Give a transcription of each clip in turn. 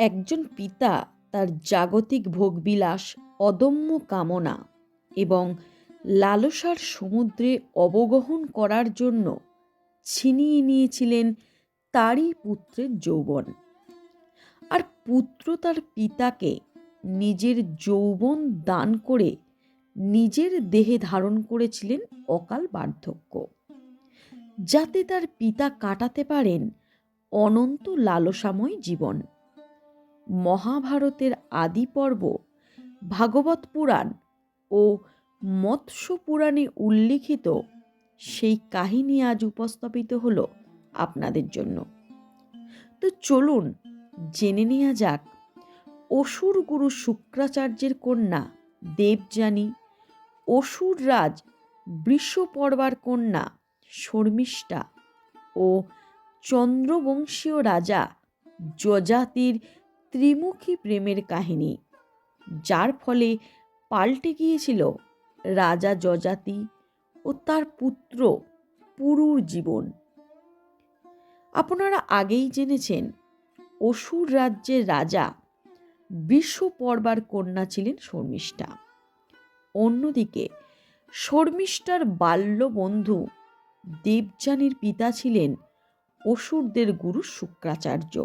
একজন পিতা তার জাগতিক ভোগবিলাস অদম্য কামনা এবং লালসার সমুদ্রে অবগহন করার জন্য ছিনিয়ে নিয়েছিলেন তারই পুত্রের যৌবন। আর পুত্র তার পিতাকে নিজের যৌবন দান করে নিজের দেহে ধারণ করেছিলেন অকাল বার্ধক্য। যাতে তার পিতা কাটাতে পারেন অনন্ত লালসাময় জীবন। মহাভারতের আদি পর্ব ভাগবত পুরাণ ও মৎস্য পুরাণে উল্লিখিত সেই কাহিনী আজ উপস্থাপিত হলো আপনাদের জন্য। তো চলুন জেনে নেওয়া যাক, অসুর গুরু শুক্রাচার্যের কন্যা দেবযানী, অসুর রাজ বৃষপর্বার কন্যা শর্মিষ্ঠা ও চন্দ্রবংশীয় রাজা যজাতির ত্রিমুখী প্রেমের কাহিনী, যার ফলে পাল্টে গিয়েছিল রাজা যজাতি ও তার পুত্র পুরুর জীবন। আপনারা আগেই জেনেছেন, অসুর রাজ্যের রাজা বিশ্বপর্বার কন্যা ছিলেন শর্মিষ্ঠা। অন্যদিকে, শর্মিষ্ঠার বাল্য বন্ধু দেবযানীর পিতা ছিলেন অসুরদের গুরু শুক্রাচার্য।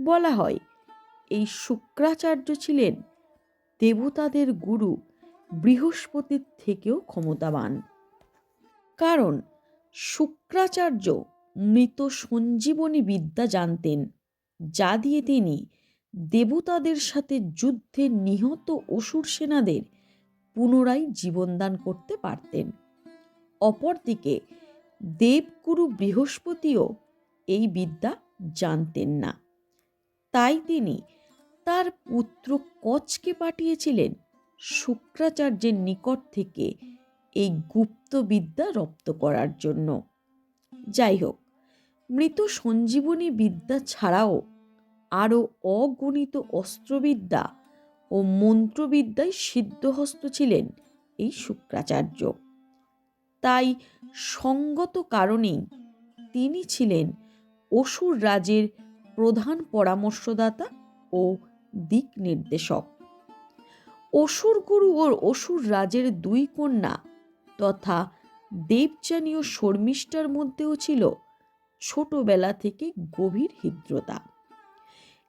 বলা হয় এই শুক্রাচার্য ছিলেন দেবতাদের গুরু বৃহস্পতির থেকেও ক্ষমতাবান। কারণ শুক্রাচার্য মৃত সঞ্জীবনী বিদ্যা জানতেন, যা দিয়ে তিনি দেবতাদের সাথে যুদ্ধে নিহত অসুর সেনাদের পুনরায় জীবনদান করতে পারতেন। অপরদিকে দেবগুরু বৃহস্পতিও এই বিদ্যা জানতেন না। তাই তিনি তার পুত্র কচকে পাঠিয়েছিলেন শুক্রাচার্যের নিকট থেকে এই গুপ্ত বিদ্যা রপ্ত করার জন্য। যাই হোক, মৃত সঞ্জীবনী বিদ্যা ছাড়াও আরও অগণিত অস্ত্রবিদ্যা ও মন্ত্রবিদ্যায় সিদ্ধহস্ত ছিলেন এই শুক্রাচার্য। তাই সঙ্গত কারণেই তিনি ছিলেন অসুর রাজের প্রধান পরামর্শদাতা ও দিক নির্দেশক। অসুর গুরু ও অসুর রাজের দুই কন্যা তথা দেবযানী ও শর্মিষ্ঠার মধ্যেও ছিল ছোটবেলা থেকে গভীর হৃদ্রতা।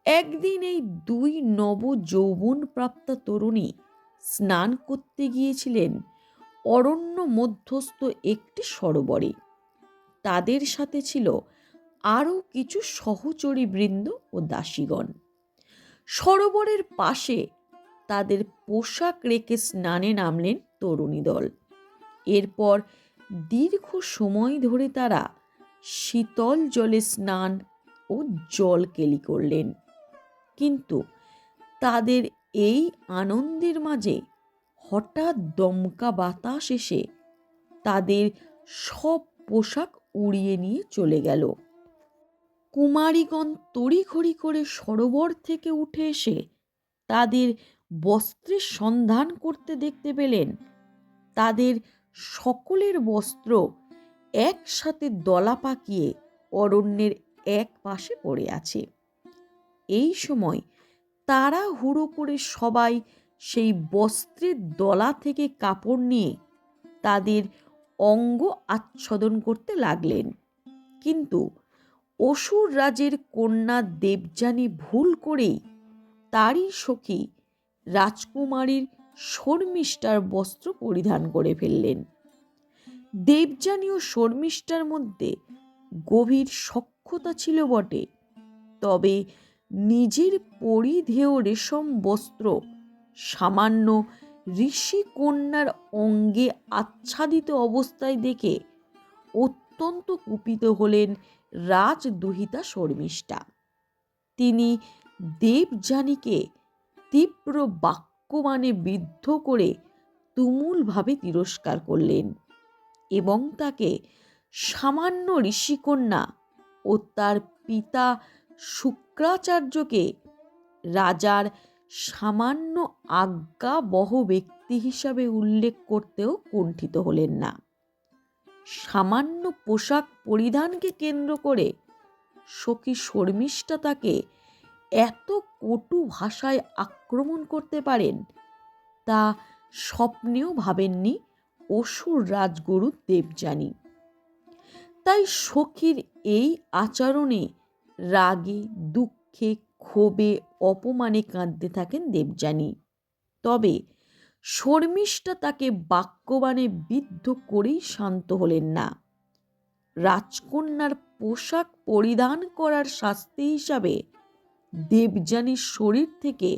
একদিন এই দুই নব যৌবন প্রাপ্তা তরুণী স্নান করতে গিয়েছিলেন অরণ্য মধ্যস্থ একটি সরোবরে। তাদের সাথে ছিল আরও কিছু সহচরী বৃন্দ ও দাসীগণ। সরোবরের পাশে তাদের পোশাক রেখে স্নানে নামলেন তরুণী দল। এরপর দীর্ঘ সময় ধরে তারা শীতল জলে স্নান ও জল কেলি করলেন। কিন্তু তাদের এই আনন্দের মাঝে হঠাৎ দমকা বাতাস এসে তাদের সব পোশাক উড়িয়ে নিয়ে চলে গেল। কুমারীগণ তড়িঘড়ি করে সরোবর থেকে উঠে এসে তাদের বস্ত্রের সন্ধান করতে দেখতে পেলেন। তাদের সকলের বস্ত্র একসাথে দলা পাকিয়ে অরণ্যের এক পাশে পড়ে আছে। এই সময় তারা হুড়ো করে সবাই সেই বস্ত্রের দলা থেকে কাপড় নিয়ে তাদের অঙ্গ আচ্ছাদন করতে লাগলেন। কিন্তু অসুর রাজের কন্যা দেবযানী ভুল করেই তারই সখী রাজকুমারীর শর্মিষ্ঠার বস্ত্র পরিধান করে ফেললেন। দেবযানী ও শর্মিষ্ঠার মধ্যে গভীর সক্ষতা ছিল বটে। তবে নিজের পরিধেয় রেশম বস্ত্র সামান্য ঋষি কন্যার অঙ্গে আচ্ছাদিত অবস্থায় দেখে অত্যন্ত কুপিত হলেন রাজদুহিতা শর্মিষ্ঠা। তিনি দেবযানীকে তীব্র বাক্যমানে বিদ্ধ করে তুমুলভাবে তিরস্কার করলেন এবং তাকে সামান্য ঋষিকন্যা ও তার পিতা শুক্রাচার্যকে রাজার সামান্য আজ্ঞাবহ ব্যক্তি হিসাবে উল্লেখ করতেও কুণ্ঠিত হলেন না। সামান্য পোশাক পরিধানকে কেন্দ্র করে সখী শর্মিষ্ঠা তাকে এত কটু ভাষায় আক্রমণ করতে পারেন, তা স্বপ্নেও ভাবেননি অসুর রাজগুরু দেবযানী। তাই সখীর এই আচরণে রাগে, দুঃখে, ক্ষোভে, অপমানে কাঁদতে থাকেন দেবযানী। তবে শর্মিষ্ঠা তাকে বাক্যবাণে বিদ্ধ করেই শান্ত হলেন না। রাজকন্যার পোশাক পরিধান করার শাস্তি হিসাবে দেবযানীর শরীর থেকে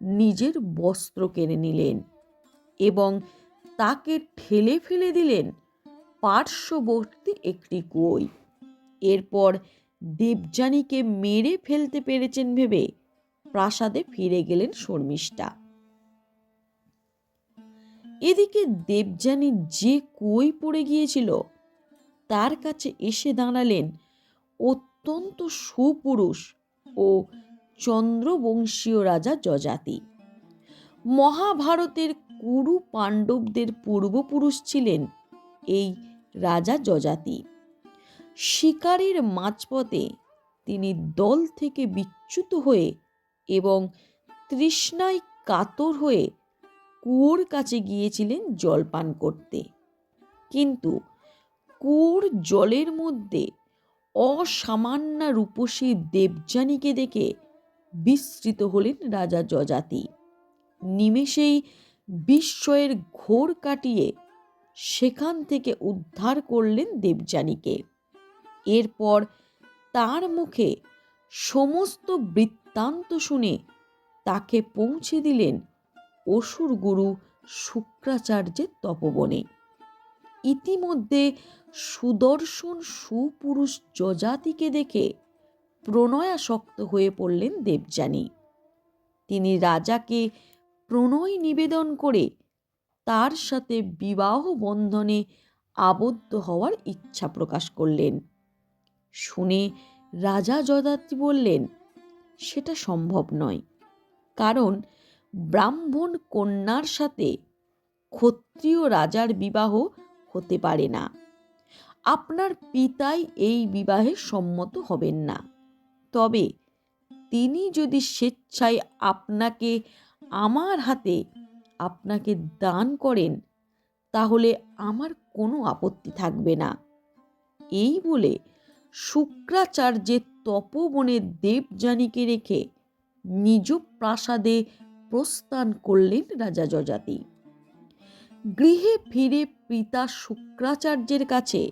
নিজের বস্ত্র কেড়ে নিলেন এবং তাকে ঠেলে ফেলে দিলেন পার্শ্ববর্তী একটি কুয়োই এরপর দেবযানীকে মেরে ফেলতে পেরেছেন ভেবে প্রাসাদে ফিরে গেলেন শর্মিষ্ঠা। এদিকে দেবযানী যে কই পড়ে গিয়েছিল, তার কাছে এসে দাঁড়ালেন অত্যন্ত সুপুরুষ ও চন্দ্রবংশীয় রাজা যজাতি। মহাভারতের কুরু পাণ্ডবদের পূর্বপুরুষ ছিলেন এই রাজা যজাতি। শিকারের মাঝপথে তিনি দল থেকে বিচ্যুত হয়ে এবং তৃষ্ণায় কাতর হয়ে কুয়োর কাছে গিয়েছিলেন জল পান করতে। কিন্তু কুয়োর জলের মধ্যে অসামান্য রূপসী দেবযানীকে দেখে বিস্মৃত হলেন রাজা যজাতি। নিমেষেই বিস্ময়ের ঘোর কাটিয়ে সেখান থেকে উদ্ধার করলেন দেবযানীকে। এরপর তার মুখে সমস্ত বৃত্তান্ত শুনে তাকে পৌঁছে দিলেন অসুর গুরু শুক্রাচার্যের তপবনে। ইতিমধ্যে সুদর্শন সুপুরুষ যজাতিকে দেখে প্রণয়াসক্ত হয়ে পড়লেন দেবযানী। তিনি রাজাকে প্রণয় নিবেদন করে তার সাথে বিবাহ বন্ধনে আবদ্ধ হওয়ার ইচ্ছা প্রকাশ করলেন। শুনে রাজা যদাতি বললেন, সেটা সম্ভব নয়। কারণ ব্রাহ্মণ কন্যার সাথে ক্ষত্রিয় রাজার বিবাহ হতে পারে না। আপনার পিতাই এই বিবাহে সম্মত হবেন না। তবে তিনি যদি স্বেচ্ছায় আপনাকে আমার হাতে আপনাকে দান করেন, তাহলে আমার কোনো আপত্তি থাকবে না। এই বলে শুক্রাচার্যের তপবনে দেবযানীকে রেখে নিজ প্রাসাদে প্রস্থান করলেন রাজা যজাতি। গৃহে ফিরে পিতা শুক্রাচার্যের কাছে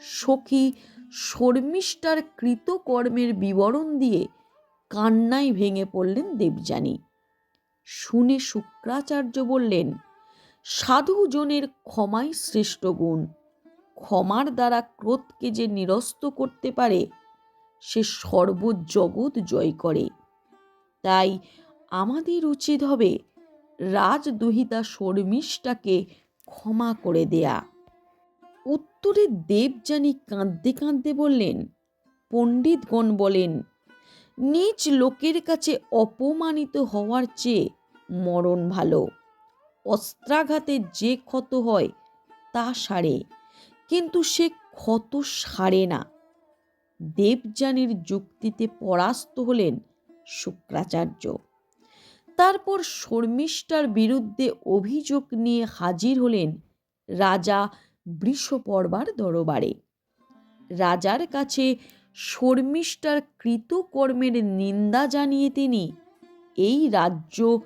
সখী শর্মিষ্ঠার কৃতকর্মের বিবরণ দিয়ে কান্নায় ভেঙে পড়লেন দেবযানী। শুনে শুক্রাচার্য বললেন সাধুজনের ক্ষমাই শ্রেষ্ঠ গুণ। ক্ষমার দ্বারা ক্রোধকে যে নিরস্ত করতে পারে, সে সর্বজগৎ জয় করে। তাই আমাদের উচিত হবে রাজদুহিতা শর্মিষ্ঠাকে ক্ষমা করে দেয়া। উত্তরে দেবযানী কাঁদতে কাঁদতে বললেন, পণ্ডিতগণ বলেন, নিজ লোকের কাছে অপমানিত হওয়ার চেয়ে মরণ ভালো। অস্ত্রাঘাতে যে ক্ষত হয় তা সারে, কিন্তু সে ক্ষত সারে না। দেবযানীর যুক্তিতে পরাস্ত হলেন শুক্রাচার্য। তারপর শর্মিষ্ঠার বিরুদ্ধে অভিযোগ নিয়ে হাজির হলেন রাজা বৃষপর্বার দরবারে। রাজার কাছে শর্মিষ্ঠার কৃতকর্মের নিন্দা জানিয়ে তিনি এই রাজ্য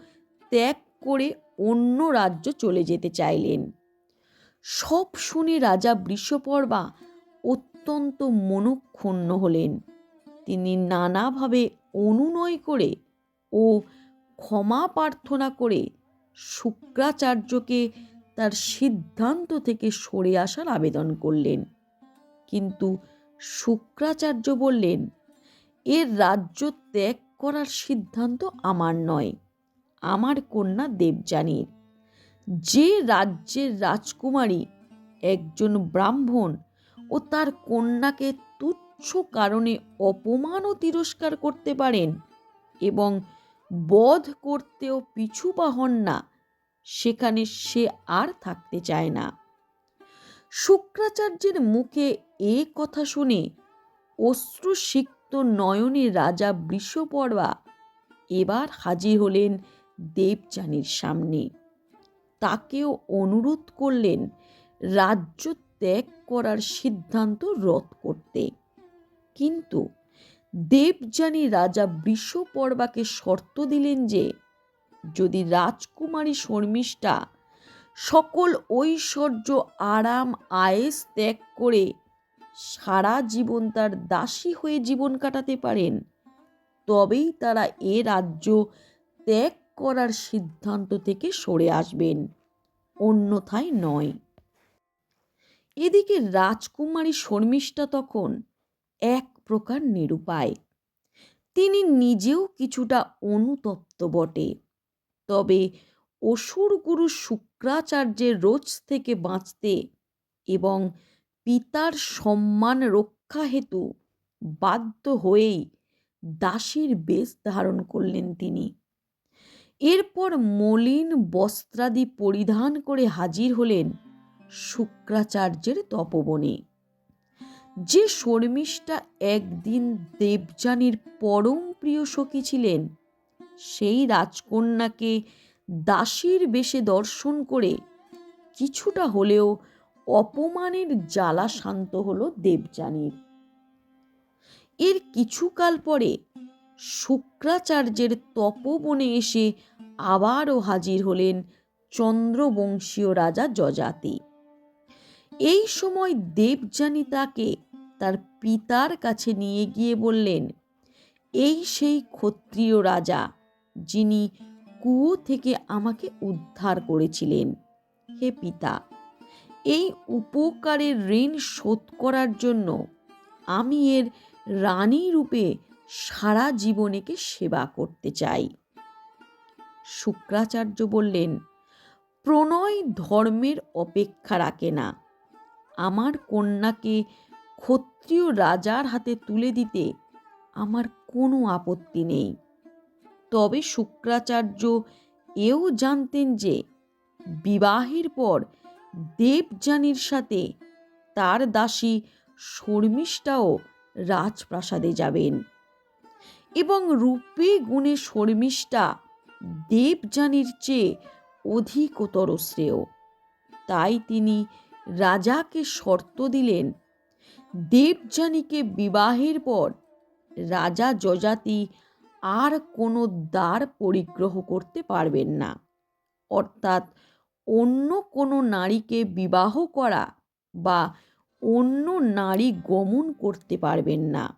ত্যাগ করে অন্য রাজ্য চলে যেতে চাইলেন। সব শুনে রাজা বৃষপর্বা অত্যন্ত মনক্ষুণ্ণ হলেন। তিনি নানাভাবে অনুনয় করে ও ক্ষমা প্রার্থনা করে শুক্রাচার্যকে তার সিদ্ধান্ত থেকে সরে আসার আবেদন করলেন। কিন্তু শুক্রাচার্য বললেন, এর রাজ্য ত্যাগ করার সিদ্ধান্ত আমার নয়, আমার কন্যা দেবযানীর। যে রাজ্যের রাজকুমারী একজন ব্রাহ্মণ ও তার কন্যাকে তুচ্ছ কারণে অপমান ও তিরস্কার করতে পারেন এবং বধ করতেও পিছু হন না, সেখানে সে আর থাকতে চায় না। শুক্রাচার্যের মুখে এ কথা শুনে অশ্রুসিক্ত নয়নে রাজা বৃষপর্বা এবার হাজির হলেন দেবযানীর সামনে। তাকেও অনুরোধ করলেন রাজ্য ত্যাগ করার সিদ্ধান্ত রদ করতে। কিন্তু দেবযানী রাজা বৃষপর্বাকে শর্ত দিলেন যে, যদি রাজকুমারী শর্মিষ্ঠা সকল ঐশ্বর্য, আরাম, আয়েস ত্যাগ করে সারা জীবন তার দাসী হয়ে জীবন কাটাতে পারেন, তবেই তারা এ রাজ্য ত্যাগ করার সিদ্ধান্ত থেকে সরে আসবেন। অন্যথায় নয়। এদিকে রাজকুমারী শর্মিষ্ঠা তখন এক প্রকার নিরুপায়। তিনি নিজেও কিছুটা অনুতপ্ত বটে। তবে অসুর গুরু শুক্রাচার্যের রোজ থেকে বাঁচতে এবং পিতার সম্মান রক্ষা হেতু বাধ্য হয়েই দাসীর বেশ ধারণ করলেন তিনি। এরপর মলিন বস্ত্রাদি পরিধান করে হাজির হলেন শুক্রাচার্যের তপবনে। যে শর্মিষ্ঠা একদিন দেবযানীর পরম প্রিয় সখী ছিলেন, সেই রাজকন্যাকে দাসীর বেশে দর্শন করে কিছুটা হলেও অপমানের জ্বালা শান্ত হল দেবযানীর। এর কিছুকাল পরে শুক্রাচার্যের তপবনে এসে আবারও হাজির হলেন চন্দ্রবংশীয় রাজা যজাতি। এই সময় দেবযানী তাকে তার পিতার কাছে নিয়ে গিয়ে বললেন, এই সেই ক্ষত্রিয় রাজা যিনি কুয়ো থেকে আমাকে উদ্ধার করেছিলেন। হে পিতা, এই উপকারের ঋণ শোধ করার জন্য আমি এর রানী রূপে সারা জীবনেকে সেবা করতে চাই। শুক্রাচার্য বললেন, প্রণয় ধর্মের অপেক্ষা রাখে না। আমার কন্যাকে ক্ষত্রিয় রাজার হাতে তুলে দিতে আমার কোনো আপত্তি নেই। তবে শুক্রাচার্য এও জানতেন যে বিবাহের পর দেবযানীর সাথে তার দাসী শর্মিষ্ঠাও রাজপ্রাসাদে যাবেন এবং রূপে গুণে শর্মিষ্ঠা দেবযানীর চেয়ে অধিকতর শ্রেয়। তাই তিনি রাজাকে শর্ত দিলেন, দেবযানীকে বিবাহের পর রাজা যজাতি আর কোনো দ্বার পরিগ্রহ করতে পারবেন না। অর্থাৎ অন্য কোনো নারীকে বিবাহ করা বা অন্য নারী গমন করতে পারবেন না।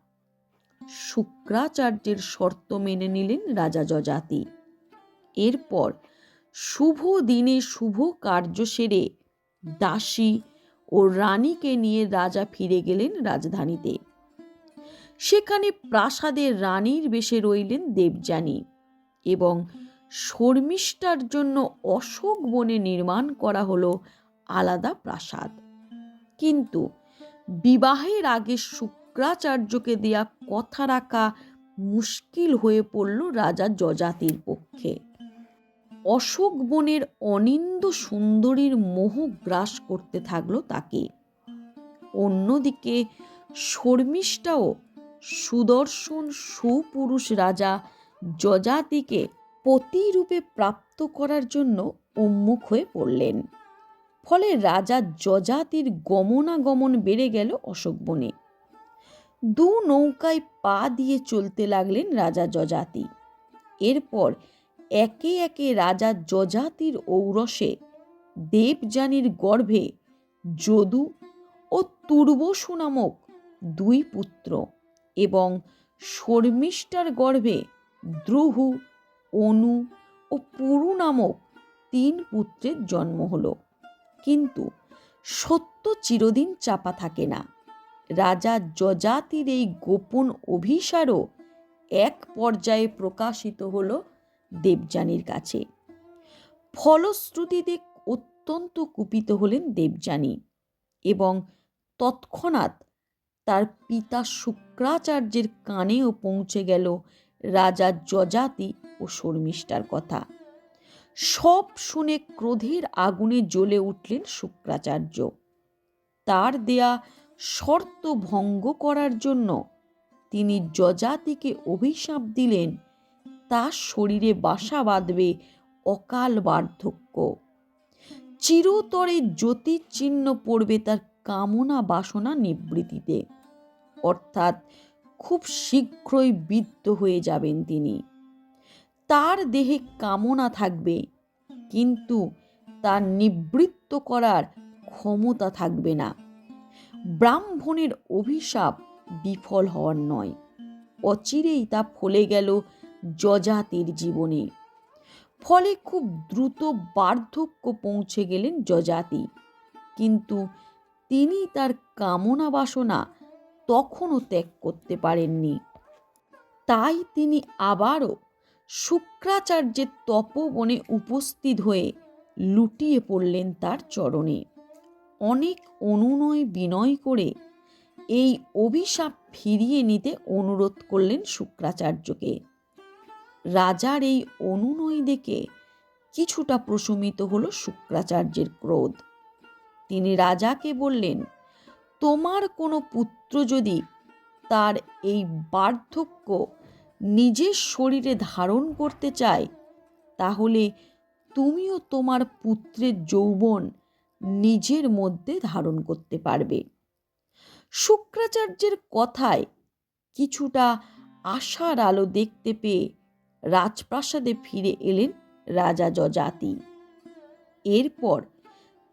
শুক্রাচার্যের শর্ত মেনে নিলেন রাজা যজাতি। এরপর শুভ দিনে শুভ কার্য সেরে দাসী ও রানীকে নিয়ে রাজা ফিরে গেলেন রাজধানীতে। সেখানে প্রাসাদে রানীর বেশে রইলেন দেবযানী এবং শর্মিষ্ঠার জন্য অশোক বনে নির্মাণ করা হলো আলাদা প্রাসাদ। কিন্তু বিবাহের আগে শুক্রাচার্যকে দেয়া কথা রাখা মুশকিল হয়ে পড়ল রাজা যজাতির পক্ষে। অশোক বনের অনিন্দ সুন্দরীর মোহ গ্রাস করতে থাকল তাকে। অন্যদিকে শর্মিষ্ঠাও সুদর্শন সুপুরুষ রাজা যজাতিকে পতিরূপে প্রাপ্ত করার জন্য উন্মুখ হয়ে পড়লেন। ফলে রাজা যজাতির গমনাগমন বেড়ে গেল অশোক বনে। দু নৌকায় পা দিয়ে চলতে লাগলেন রাজা যজাতি। এরপর একে একে রাজা যজাতির ঔরসে দেবযানীর গর্ভে যদু ও তুর্বসু নামক দুই পুত্র এবং শর্মিষ্ঠার গর্ভে দ্রুহু, অনু ও পুরু নামক তিন পুত্রের জন্ম হল। কিন্তু সত্য চিরদিন চাপা থাকে না। রাজা যজাতির এই গোপন অভিসারও এক পর্যায়ে প্রকাশিত হল দেবযানীর কাছে। ফলশ্রুতিতে অত্যন্ত কুপিত হলেন দেবযানী এবং তৎক্ষণাৎ তার পিতা শুক্রাচার্যের কানেও পৌঁছে গেল রাজা যজাতি ও শর্মিষ্ঠার কথা। সব শুনে ক্রোধের আগুনে জ্বলে উঠলেন শুক্রাচার্য। তার দেয়া শর্ত ভঙ্গ করার জন্য তিনি যজাতিকে অভিশাপ দিলেন তার শরীরে বাসা বাঁধবে অকাল বার্ধক্য। চিরতরে জ্যোতির্চিহ্ন পড়বে তার কামনা বাসনা নিবৃত্তিতে অর্থাৎ খুব শীঘ্রই বিদ্ধ হয়ে যাবেন তিনি। তার দেহে কামনা থাকবে, কিন্তু তার নিবৃত্ত করার ক্ষমতা থাকবে না। ব্রাহ্মণের অভিশাপ বিফল হওয়ার নয়। অচিরেই তা ফলে গেল যজাতির জীবনে। ফলে খুব দ্রুত বার্ধক্য পৌঁছে গেলেন যজাতি। কিন্তু তিনি তার কামনা বাসনা তখনও ত্যাগ করতে পারেননি। তাই তিনি আবারও শুক্রাচার্যের তপবনে উপস্থিত হয়ে লুটিয়ে পড়লেন তার চরণে। অনেক অনুনয় বিনয় করে এই অভিশাপ ফিরিয়ে নিতে অনুরোধ করলেন শুক্রাচার্যকে। রাজার এই অনুনয় দেখে কিছুটা প্রশমিত হলো শুক্রাচার্যের ক্রোধ। তিনি রাজাকে বললেন, তোমার কোনো পুত্র যদি তার এই বার্ধক্য নিজের শরীরে ধারণ করতে চায়, তাহলে তুমিও তোমার পুত্রের যৌবন নিজের মধ্যে ধারণ করতে পারবে। শুক্রাচার্যের কথায় কিছুটা আশার আলো দেখতে পেয়ে রাজপ্রাসাদে ফিরে এলেন রাজা যজাতি। এরপর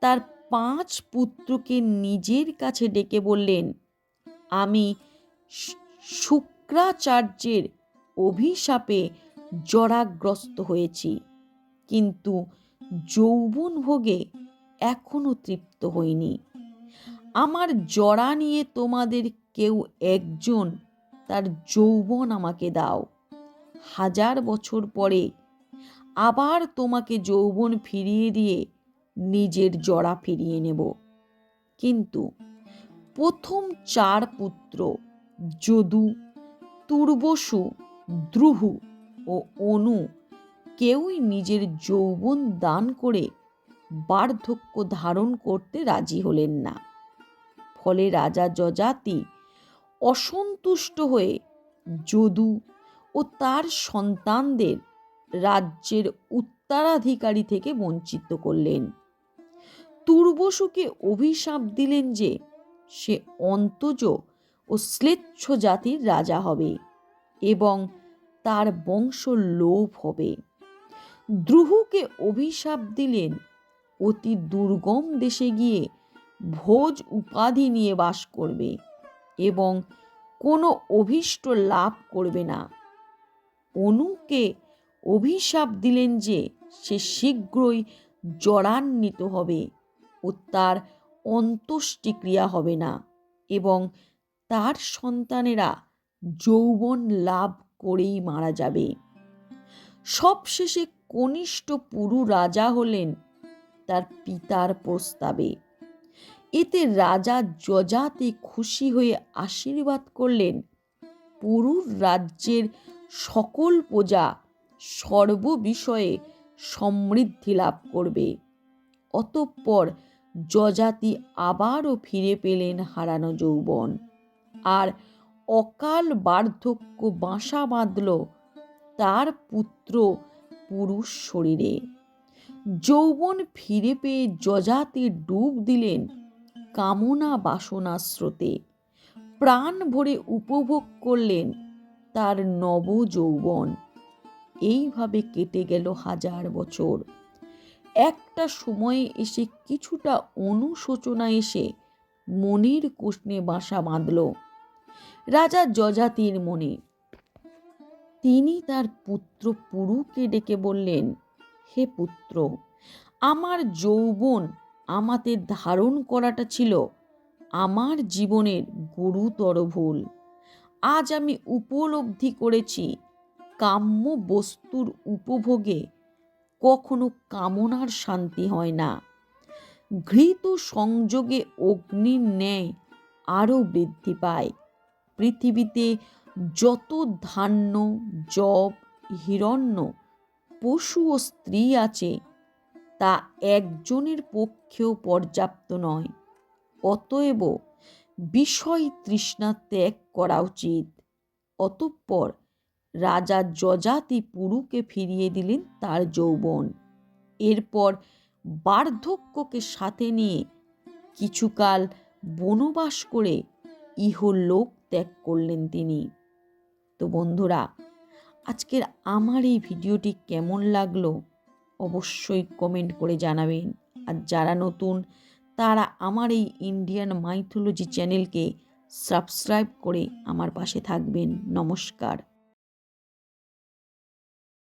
তার পাঁচ পুত্রকে নিজের কাছে ডেকে বললেন, আমি শুক্রাচার্যের অভিশাপে জরাগ্রস্ত হয়েছি, কিন্তু যৌবন ভোগে এখনও তৃপ্ত হইনি। আমার জড়া নিয়ে তোমাদের কেউ একজন তার যৌবন আমাকে দাও। হাজার বছর পরে আবার তোমাকে যৌবন ফিরিয়ে দিয়ে নিজের জড়া ফিরিয়ে নেব। কিন্তু প্রথম চার পুত্র যদু তুর্বসু দ্রুহু ও অনু কেউই নিজের যৌবন দান করে বার্ধক্য ধারণ করতে রাজি হলেন না। ফলে রাজা যজাতি অসন্তুষ্ট হয়ে যদু ও তার সন্তানদের রাজ্যের উত্তরাধিকারী থেকে বঞ্চিত করলেন। তুর্বসুকে অভিশাপ দিলেন যে সে অন্তজ ও শ্লেচ্ছ জাতির রাজা হবে এবং তার বংশ লোভ হবে। দ্রুহুকে অভিশাপ দিলেন, অতি দুর্গম দেশে গিয়ে ভোজ উপাধি নিয়ে বাস করবে এবং কোনো অভীষ্ট লাভ করবে না। অনুকে অভিশাপ দিলেন যে সে শীঘ্রই জড়ান্বিত হবে ও তার অন্ত্যেষ্টিক্রিয়া হবে না এবং তার সন্তানেরা যৌবন লাভ করেই মারা যাবে। সবশেষে কনিষ্ঠ পুরু রাজা হলেন তার পিতার প্রস্তাবে। এতে রাজা যজাতে খুশি হয়ে আশীর্বাদ করলেন পুরুর রাজ্যের সকল প্রজা সর্ববিষয়ে সমৃদ্ধি লাভ করবে। অতঃপর যজাতি আবারও ফিরে পেলেন হারানো যৌবন। আর অকাল বার্ধক্য বাসা বাঁধল তার পুত্র পুরুষ শরীরে। যৌবন ফিরে পেয়ে যজাতি ডুব দিলেন কামনা বাসনা স্রোতে। প্রাণ ভরে উপভোগ করলেন তার নব যৌবন এইভাবে কেটে গেল হাজার বছর। একটা সময়ে এসে কিছুটা অনুশোচনা এসে মনের কোষ্ণে বাসা বাঁধল। রাজা যজাতির মনে। তিনি তার পুত্র পুরুকে ডেকে বললেন, হে পুত্র, আমার যৌবন আমাতে ধারণ করাটা ছিল। আমার জীবনের গুরুতর ভুল। আজ আমি উপলব্ধি করেছি কাম্য বস্তুর উপভোগে কখনো কামনার শান্তি হয় না। ঘৃত সংযোগে অগ্নির ন্যায় আরও বৃদ্ধি পায়। পৃথিবীতে যত ধান্য, জব, হিরণ্য, পশু ও স্ত্রী আছে, তা একজনের পক্ষেও পর্যাপ্ত নয়। অতএব বিষয় তৃষ্ণা ত্যাগ করা উচিত। অতঃপর রাজা যজাতি পুরুকে ফিরিয়ে দিলেন তার যৌবন। এরপর বার্ধক্যকে সাথে নিয়ে কিছুকাল বনবাস করে ইহলোক ত্যাগ করলেন তিনি। তো বন্ধুরা, আজকের আমার এই ভিডিওটি কেমন লাগল? অবশ্যই কমেন্ট করে জানাবেন। আর যারা নতুন তারা আমার এই ইন্ডিয়ান মাইথোলজি চ্যানেলকে সাবস্ক্রাইব করে আমার পাশে থাকবেন। নমস্কার।